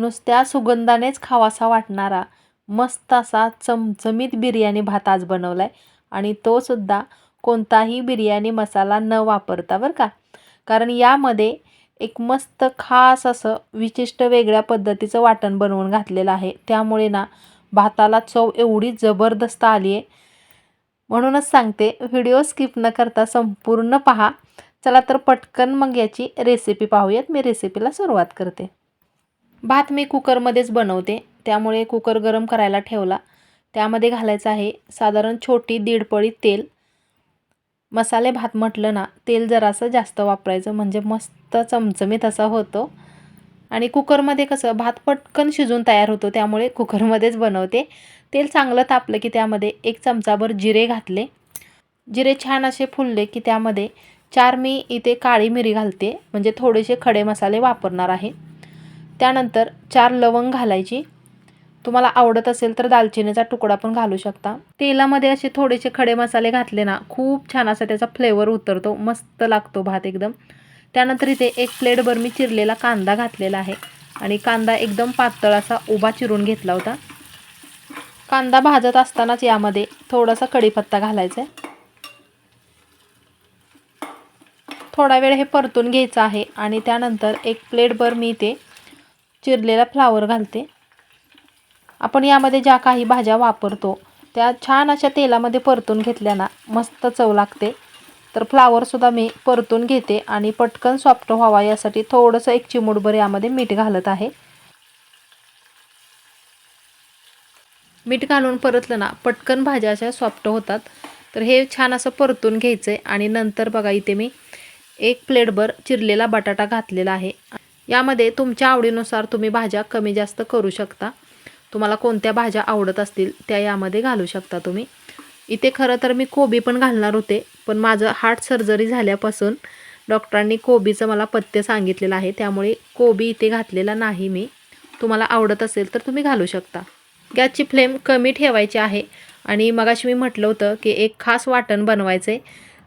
नुसत्या सुगंधानेच खावासा वाटणारा मस्त असा चमचमीत बिर्याणी भात आज बनवला आहे आणि तो सुद्धा कोणताही बिर्याणी मसाला न वापरता बरं का? कारण यामध्ये एक मस्त खास असं विशिष्ट वेगळ्या पद्धतीचं वाटण बनवून घातलेलं आहे. त्यामुळे ना भाताला चव एवढी जबरदस्त आली आहे म्हणूनच सांगते व्हिडिओ स्किप न करता संपूर्ण पहा. चला तर पटकन मग याची रेसिपी पाहूयात. मी रेसिपीला सुरुवात करते. भात मी कुकरमध्येच बनवते. त्यामुळे कुकर गरम करायला ठेवला. त्यामध्ये घालायचं आहे साधारण छोटी दीड पळी तेल. मसाले भात म्हटलं ना तेल जरासं जास्त वापरायचं म्हणजे मस्त चमचमीत असा होतो. आणि कुकरमध्ये कसं भात पटकन शिजून तयार होतो त्यामुळे कुकरमध्येच बनवते. तेल चांगलं तापलं की त्यामध्ये एक चमचाभर जिरे घातले. जिरे छान असे फुलले की त्यामध्ये चार मी इथे काळी मिरी घालते म्हणजे थोडेसे खडे मसाले वापरणार आहे. त्यानंतर चार लवंग घालायची. तुम्हाला आवडत असेल तर दालचिनीचा तुकडा पण घालू शकता. तेलामध्ये असे थोडेसे खडे मसाले घातले ना खूप छान असा त्याचा फ्लेवर उतरतो मस्त लागतो भात एकदम. त्यानंतर इथे एक प्लेटभर मी चिरलेला कांदा घातलेला आहे आणि कांदा एकदम पातळ असा उभा चिरून घेतला होता. कांदा भाजत असतानाच यामध्ये थोडासा कढीपत्ता घालायचा आहे. थोडा वेळ हे परतून घ्यायचं आहे आणि त्यानंतर एक प्लेटभर मी ते चिरलेला फ्लावर घालते. आपण यामध्ये ज्या काही भाज्या वापरतो त्या छान अशा तेलामध्ये परतून घेतल्या ना मस्त चव लागते. तर फ्लावरसुद्धा मी परतून घेते आणि पटकन सॉफ्ट व्हावा यासाठी थोडंसं एक चिमूटभर यामध्ये मीठ घालत आहे. मीठ घालून परतलं ना पटकन भाज्या अशा सॉफ्ट होतात. तर हे छान असं परतून घ्यायचं आहे आणि नंतर बघा इथे मी एक प्लेटभर चिरलेला बटाटा घातलेला आहे. यामध्ये तुमच्या आवडीनुसार तुम्ही भाज्या कमी जास्त करू शकता. तुम्हाला कोणत्या भाज्या आवडत असतील त्या यामध्ये घालू शकता तुम्ही. इथे खरं तर मी कोबी पण घालणार होते पण माझं हार्ट सर्जरी झाल्यापासून डॉक्टरांनी कोबीचं मला पथ्य सांगितलेलं आहे त्यामुळे कोबी इथे घातलेला नाही मी. तुम्हाला आवडत असेल तर तुम्ही घालू शकता. गॅसची फ्लेम कमी ठेवायची आहे आणि मगाशी मी म्हटलं होतं की एक खास वाटण बनवायचं आहे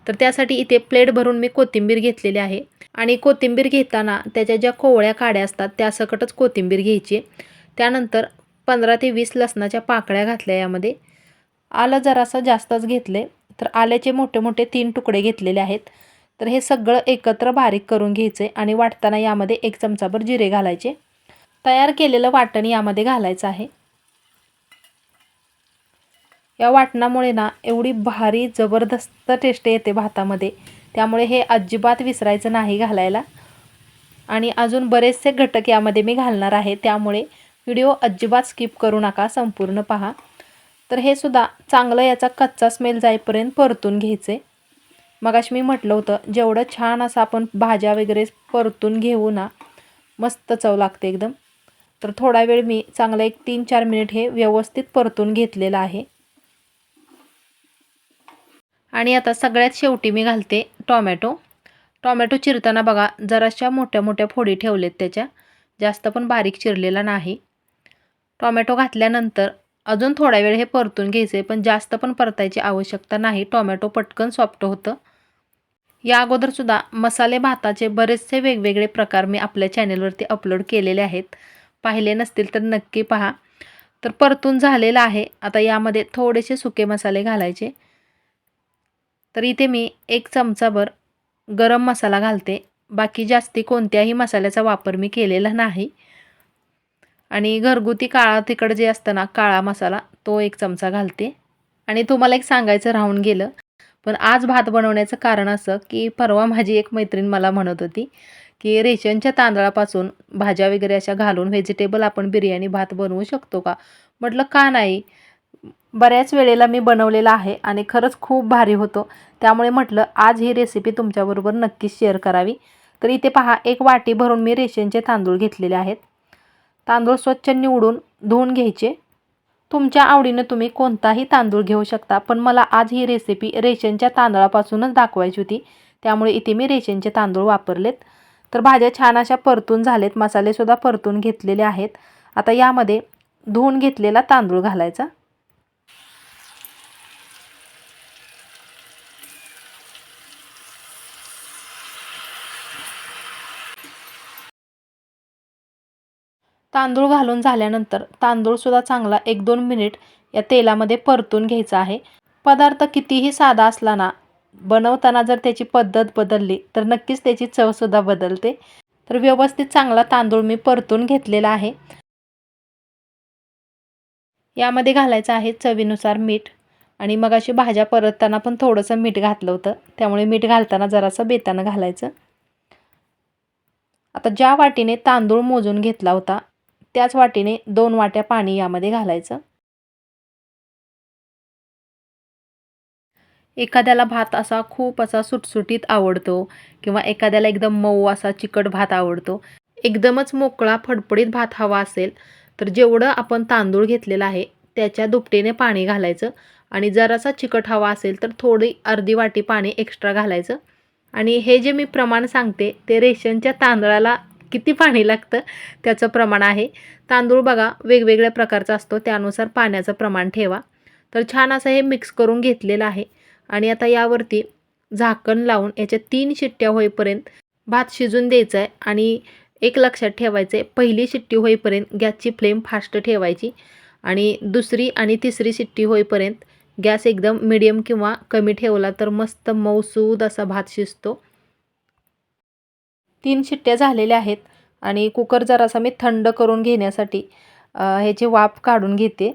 तर त्यासाठी इथे प्लेट भरून मी कोथिंबीर घेतलेली आहे. आणि कोथिंबीर घेताना त्याच्या ज्या कोवळ्या काड्या असतात त्या सकटच कोथिंबीर घ्यायची. त्यानंतर पंधरा ते वीस लसणाच्या पाकळ्या घातल्या यामध्ये. आलं जरासं जास्तच घेतले तर आल्याचे मोठे मोठे तीन तुकडे घेतलेले आहेत. तर हे सगळं एकत्र बारीक करून घ्यायचे आणि वाटताना यामध्ये एक चमचाभर जिरे घालायचे. तयार केलेलं वाटण यामध्ये घालायचं आहे. या वाटणामुळे ना एवढी भारी जबरदस्त टेस्ट येते भातामध्ये. त्यामुळे हे अजिबात विसरायचं नाही घालायला. आणि अजून बरेचसे घटक यामध्ये मी घालणार आहे त्यामुळे व्हिडिओ अजिबात स्किप करू नका संपूर्ण पहा. तर हे सुद्धा चांगलं याचा कच्चा स्मेल जाईपर्यंत परतून घ्यायचे. मगाशी मी म्हटलं होतं जेवढं छान असं आपण भाज्या वगैरे परतून घेऊ ना मस्त चव लागते एकदम. तर थोडा वेळ मी चांगलं एक तीन चार मिनिट हे व्यवस्थित परतून घेतलेलं आहे. आणि आता सगळ्यात शेवटी मी घालते टॉमॅटो. टॉमॅटो चिरताना बघा जराशा मोठ्या मोठ्या फोडी ठेवलेत त्याच्या. जास्त पण बारीक चिरलेला नाही. टॉमॅटो घातल्यानंतर अजून थोडा वेळ हे परतून घ्यायचे पण जास्त पण परतायची आवश्यकता नाही. टॉमॅटो पटकन सॉफ्ट होतं. या अगोदरसुद्धा मसाले भाताचे बरेचसे वेगवेगळे प्रकार मी आपल्या चॅनेलवरती अपलोड केलेले आहेत. पाहिले नसतील तर नक्की पहा. तर परतून झालेलं आहे. आता यामध्ये थोडेसे सुके मसाले घालायचे. तर इथे मी एक चमचाभर गरम मसाला घालते. बाकी जास्ती कोणत्याही मसाल्याचा वापर मी केलेला नाही. आणि घरगुती काळा तिकडं जे असतं ना काळा मसाला तो एक चमचा घालते. आणि तुम्हाला एक सांगायचं राहून गेलं पण आज भात बनवण्याचं कारण असं की परवा माझी एक मैत्रीण मला म्हणत होती की रेशनच्या तांदळापासून भाज्या वगैरे अशा घालून व्हेजिटेबल आपण बिर्याणी भात बनवू शकतो का? म्हटलं का नाही? बऱ्याच वेळेला मी बनवलेला आहे आणि खरंच खूप भारी होतो. त्यामुळे म्हटलं आज ही रेसिपी तुमच्याबरोबर नक्कीच शेअर करावी. तर इथे पहा एक वाटी भरून मी रेशनचे तांदूळ घेतलेले आहेत. तांदूळ स्वच्छ निवडून धुवून घ्यायचे. तुमच्या आवडीनं तुम्ही कोणताही तांदूळ घेऊ शकता पण मला आज ही रेसिपी रेशनच्या तांदळापासूनच दाखवायची होती. त्यामुळे इथे मी रेशनचे तांदूळ वापरलेत. तर भाज्या छान अशा परतून झालेत मसालेसुद्धा परतून घेतलेले आहेत. आता यामध्ये धुवून घेतलेला तांदूळ घालायचा. तांदूळ घालून झाल्यानंतर तांदूळसुद्धा चांगला एक दोन मिनिट या तेलामध्ये परतून घ्यायचा आहे. पदार्थ कितीही साधा असला ना बनवताना जर त्याची पद्धत बदलली तर नक्कीच त्याची चवसुद्धा बदलते. तर व्यवस्थित चांगला तांदूळ मी परतून घेतलेला आहे. यामध्ये घालायचं आहे चवीनुसार मीठ आणि मग अशी भाज्या परतताना पण थोडंसं मीठ घातलं होतं त्यामुळे मीठ घालताना जरासं बेतानं घालायचं. आता ज्या वाटीने तांदूळ मोजून घेतला होता त्याच वाटीने दोन वाट्या पाणी यामध्ये घालायचं. एखाद्याला भात असा खूप असा सुटसुटीत आवडतो किंवा एखाद्याला एकदम मऊ असा चिकट भात आवडतो. एकदमच मोकळा फडफडीत भात हवा असेल तर जेवढं आपण तांदूळ घेतलेला आहे त्याच्या दुपटीने पाणी घालायचं आणि जरासा चिकट हवा असेल तर थोडी अर्धी वाटी पाणी एक्स्ट्रा घालायचं. आणि हे जे मी प्रमाण सांगते ते रेशनच्या तांदळाला किती पाणी लागतं त्याचं प्रमाण आहे. तांदूळ बघा वेगवेगळ्या प्रकारचा असतो त्यानुसार पाण्याचं प्रमाण ठेवा. तर छान असं हे मिक्स करून घेतलेलं आहे. आणि आता यावरती झाकण लावून याच्या तीन शिट्ट्या होईपर्यंत भात शिजून द्यायचा आहे आणि एक लक्षात ठेवायचं आहे पहिली शिट्टी होईपर्यंत गॅसची फ्लेम फास्ट ठेवायची आणि दुसरी आणि तिसरी शिट्टी होईपर्यंत गॅस एकदम मिडियम किंवा कमी ठेवला तर मस्त मऊसूद असा भात शिजतो. तीन शिट्ट्या झालेल्या आहेत आणि कुकर जरासा मी थंड करून घेण्यासाठी ह्याची वाफ काढून घेते.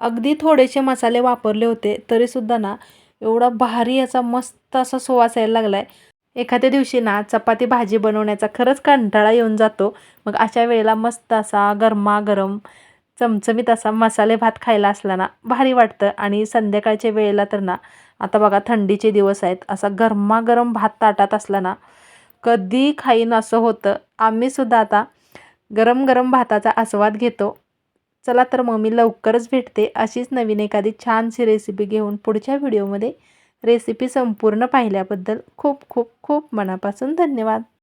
अगदी थोडेसे मसाले वापरले होते तरीसुद्धा ना एवढा भारी याचा मस्त असा सुवास यायला लागला आहे एखाद्या दिवशी ना चपाती भाजी बनवण्याचा खरंच कंटाळा येऊन जातो. मग अशा वेळेला मस्त असा गरमागरम चमचमीत असा मसाले भात खायला असला ना भारी वाटतं. आणि संध्याकाळच्या वेळेला तर ना आता बघा थंडीचे दिवस आहेत. असा गरमागरम भात ताटात असला ना कधी खाईन असं होतं. आम्हीसुद्धा आता गरम गरम भाताचा आस्वाद घेतो. चला तर मग मी लवकरच भेटते अशीच नवीन एखादी छानशी रेसिपी घेऊन पुढच्या व्हिडिओमध्ये रेसिपी संपूर्ण पाहिल्याबद्दल खूप खूप खूप मनापासून धन्यवाद.